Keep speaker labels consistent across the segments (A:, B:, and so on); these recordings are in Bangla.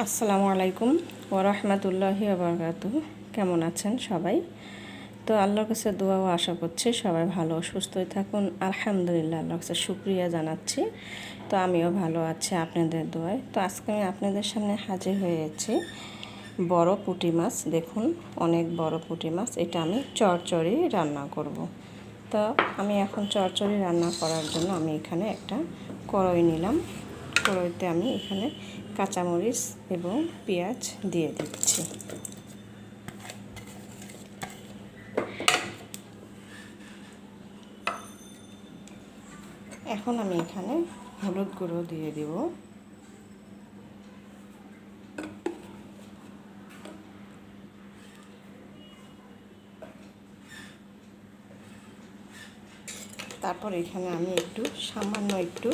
A: আসসালামু আলাইকুম ওরহমতুল্লাহি আবরকাত কেমন আছেন সবাই? তো আল্লাহর কাছে দোয়াও আশা করছি সবাই ভালো সুস্থই থাকুন। আলহামদুলিল্লাহ, আল্লাহর কাছে শুক্রিয়া জানাচ্ছি। তো আমিও ভালো আছি আপনাদের দোয়ায়। তো আজকে আমি আপনাদের সামনে হাজির হয়েছি বড় পুঁটি মাছ। দেখুন, অনেক বড় পুঁটি মাছ। এটা আমি চরচড়ি রান্না করব। তো আমি এখন চরচড়ি রান্না করার জন্য আমি এখানে একটা কড়াই নিলাম। কড়াইতে আমি এখানে কাঁচামরিচ এবং পেঁয়াজ দিয়ে দিচ্ছি। এখন আমি এখানে হলুদ গুঁড়ো দিয়ে দিব। তারপর এখানে আমি একটু সামান্য একটু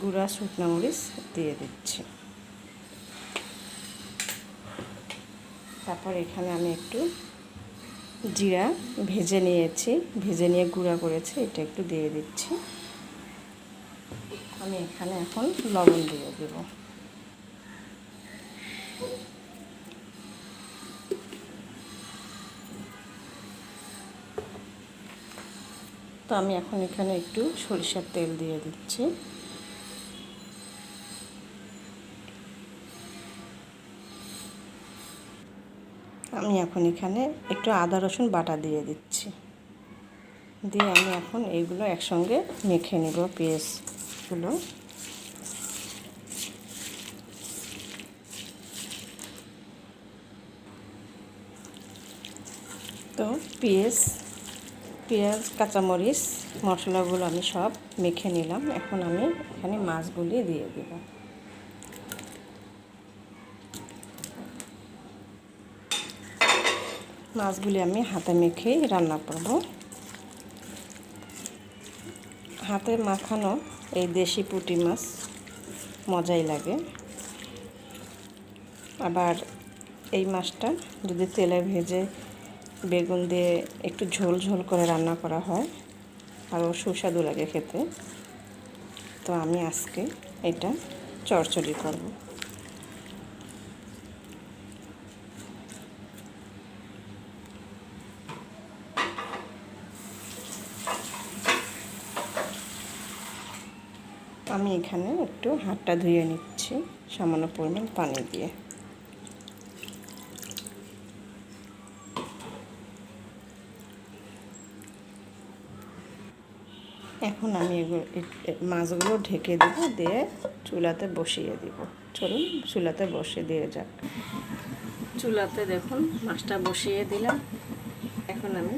A: গুঁড়া শুকনো মরিচ দিয়ে দিচ্ছি। তারপর এখানে আমি একটু জিরা ভেজে নিয়েছি, ভেজে নিয়ে গুঁড়া করেছি, এটা একটু দিয়ে দিচ্ছি। আমি এখানে এখন লবণ দিয়ে দেব। তো আমি এখন এখানে একটু সরিষার তেল দিয়ে দিচ্ছি। আমি এখন এখানে একটু আদা, রসুন বাটা দিয়ে দিচ্ছি। দিয়ে আমি এখন এইগুলো একসঙ্গে মেখে নেব পেঁয়াজগুলো। তো পেঁয়াজ পেঁয়াজ, কাঁচামরিচ, মশলাগুলো আমি সব মেখে নিলাম। এখন আমি এখানে মাছগুলি দিয়ে দেবো। মাছগুলি আমি হাতে মেখেই রান্না করব। হাতে মাখানো এই দেশি পুঁটি মাছ মজাই লাগে। আবার এই মাছটা যদি তেলে ভেজে বেগুন দিয়ে একটু ঝোল ঝোল করে রান্না করা হয়, আরও সুস্বাদু লাগে খেতে। তো আমি আজকে এটা চড়চড়ি করব। আমি এখানে একটু হাতটা ধুয়ে নিচ্ছি, সামান্য পরিমাণ পানি দিয়ে। এখন আমি এগুলো মাছগুলো ঢেকে দেব, দিয়ে চুলাতে বসিয়ে দিব। চলুন চুলাতে বসিয়ে দিয়ে যাক। চুলাতে দেখুন, মাছটা বসিয়ে দিলাম। এখন আমি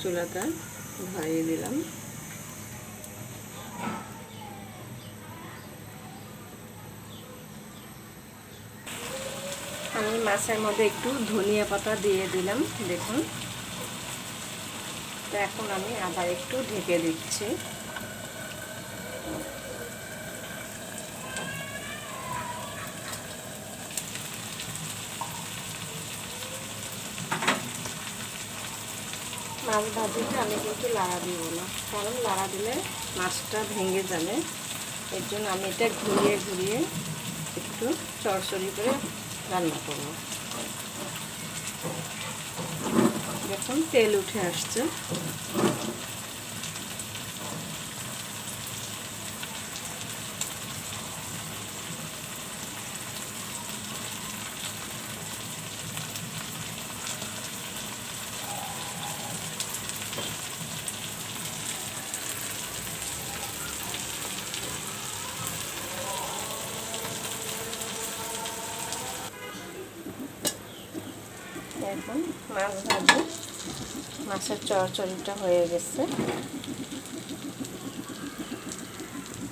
A: চুলাটা ধরিয়ে দিলাম আমি মাছের মধ্যে একটু ধনিয়া পাতা দিয়ে দিলাম, দেখুন। তো এখন আমি আবার একটু ঢেকে দিচ্ছি। মাছ ভাজিতে আমি কিন্তু লাড়া দিব না, কারণ লাড়া দিলে মাছটা ভেঙে যাবে। এর জন্য আমি এটা ঘুরিয়ে ঘুরিয়ে একটু চড়চড়ি করে রান্না করব। দেখুন তেল উঠে আসছে। এখন মাছ ভাজি মাছের চড়চড়িটা হয়ে গেছে।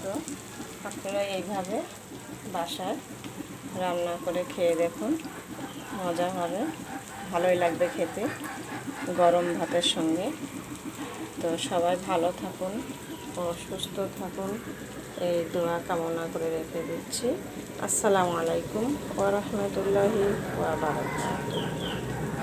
A: তো আপনারা এইভাবে বাসায় রান্না করে খেয়ে দেখুন। মজা হবে। ভালোই লাগবে খেতে গরম ভাতের সঙ্গে। তো সবাই ভালো থাকুন ও সুস্থ থাকুন। এই দোয়া কামনা করে রেখে দিচ্ছি। আসসালামু আলাইকুম ওয়া বারাকাতুহু।